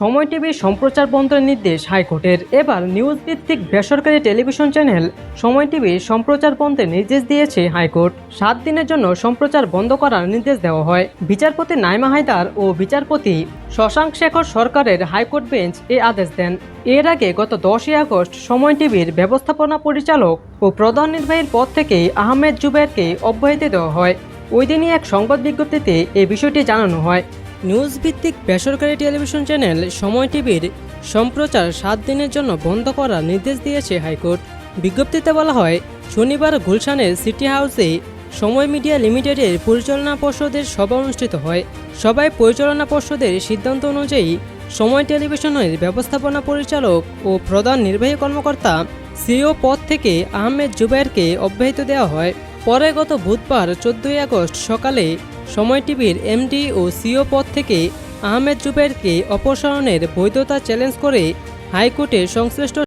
সময় টিভি সম্প্রচার বন্ধের নির্দেশ হাইকোর্টের। এবার নিউজ ভিত্তিক বেসরকারি টেলিভিশন চ্যানেল সময় টিভি সম্প্রচার বন্ধের নির্দেশ দিয়েছে হাইকোর্ট। সাত দিনের জন্য সম্প্রচার বন্ধ করার নির্দেশ দেওয়া হয়। বিচারপতি নাইমা হায়দার ও বিচারপতি শশাঙ্ক শেখর সরকারের হাইকোর্ট বেঞ্চ এ আদেশ দেন। এর আগে গত দশই আগস্ট সময় টিভির ব্যবস্থাপনা পরিচালক ও প্রধান নির্বাহীর পদ থেকে আহমেদ জুবেরকে অব্যাহতি দেওয়া হয়। ওই দিনই এক সংবাদ বিজ্ঞপ্তিতে এই বিষয়টি জানানো হয়। নিউজ ভিত্তিক বেসরকারি টেলিভিশন চ্যানেল সময় টিভির সম্প্রচার সাত দিনের জন্য বন্ধ করার নির্দেশ দিয়েছে হাইকোর্ট। বিজ্ঞপ্তিতে বলা হয়, শনিবার গুলশানের সিটি হাউসে সময় মিডিয়া লিমিটেডের পরিচালনা পর্ষদের সভা অনুষ্ঠিত হয়। সভায় পরিচালনা পর্ষদের সিদ্ধান্ত অনুযায়ী সময় টেলিভিশনের ব্যবস্থাপনা পরিচালক ও প্রধান নির্বাহী কর্মকর্তা সিও পদ থেকে আহমেদ জুবাইরকে অব্যাহতি দেওয়া হয়। পরে গত বুধবার চোদ্দই আগস্ট সকালে সময় টিভির এমডি ও সিও পদ থেকে আহমেদ জুবেরকে অপসারণের বৈধতা চ্যালেঞ্জ করে হাইকোর্টে সংশ্লিষ্ট